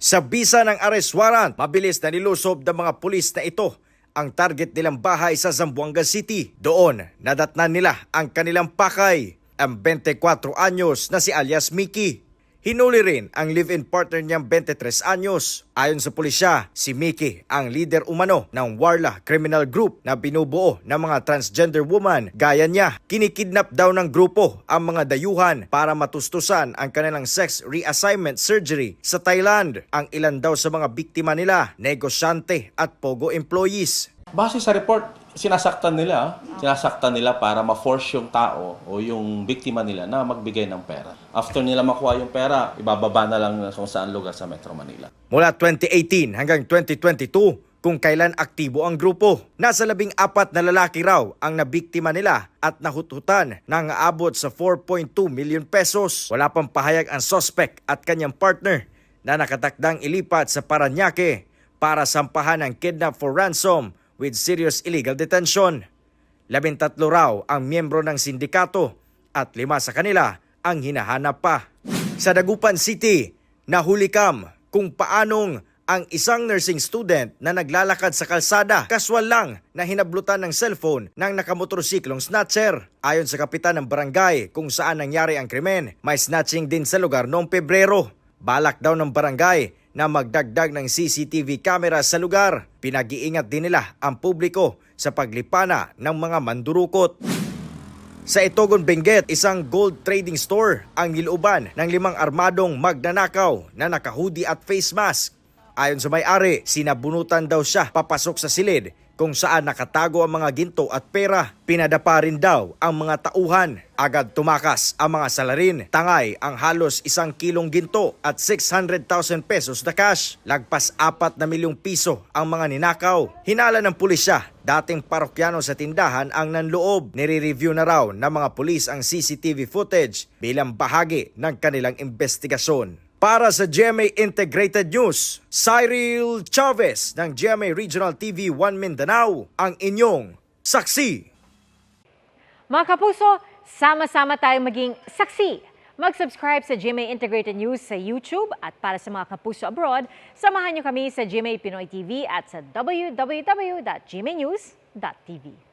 Sa bisa ng arrest warrant, mabilis na nilusob ng mga pulis na ito ang target nilang bahay sa Zamboanga City. Doon, nadatnan nila ang kanilang pakay, ang 24 anyos na si alias Mickey. Hinuli rin ang live-in partner niyang 23 anyos. Ayon sa pulisya, si Mickey ang leader umano ng Warla Criminal Group na binubuo ng mga transgender woman. Gaya niya, kinikidnap daw ng grupo ang mga dayuhan para matustusan ang kanilang sex reassignment surgery sa Thailand. Ang ilan daw sa mga biktima nila, negosyante at pogo employees. Base sa report, sinasaktan nila, sinasaktan nila para ma-force yung tao o yung biktima nila na magbigay ng pera. After nila makuha yung pera, ibababa na lang kung saan lugar sa Metro Manila. Mula 2018 hanggang 2022, kung kailan aktibo ang grupo. Nasa labing apat na lalaki raw ang nabiktima nila at nahututan ng aabot sa 4.2 million pesos. Wala pang pahayag ang suspect at kanyang partner na nakatakdang ilipat sa Paranaque para sampahan ng kidnap for ransom with serious illegal detention. Labintatlo raw ang miyembro ng sindikato at lima sa kanila ang hinahanap pa. Sa Dagupan City, nahuli kam kung paanong ang isang nursing student na naglalakad sa kalsada kaswal lang na hinablutan ng cellphone ng nakamotorsiklong snatcher. Ayon sa kapitan ng barangay kung saan nangyari ang krimen, may snatching din sa lugar noong Pebrero. Balak daw ng barangay na magdagdag ng CCTV camera sa lugar. Pinag-iingat din nila ang publiko sa paglipana ng mga mandurukot. Sa Itogon Benguet, isang gold trading store ang nilooban ng limang armadong magnanakaw na nakahudi at face mask. Ayon sa may-ari, sinabunutan daw siya papasok sa silid kung saan nakatago ang mga ginto at pera. Pinadapa rin daw ang mga tauhan. Agad tumakas ang mga salarin. Tangay ang halos isang kilong ginto at 600,000 pesos na cash. Lagpas apat na milyong piso ang mga ninakaw. Hinala ng pulisya, dating parokyano sa tindahan ang nanloob. Nire-review na raw ng mga pulis ang CCTV footage bilang bahagi ng kanilang investigasyon. Para sa GMA Integrated News, Cyril Chavez ng GMA Regional TV 1 Mindanao ang inyong saksi. Mga kapuso, sama-sama tayong maging saksi. Mag-subscribe sa GMA Integrated News sa YouTube at para sa mga kapuso abroad, samahan niyo kami sa GMA Pinoy TV at sa www.gmanews.tv.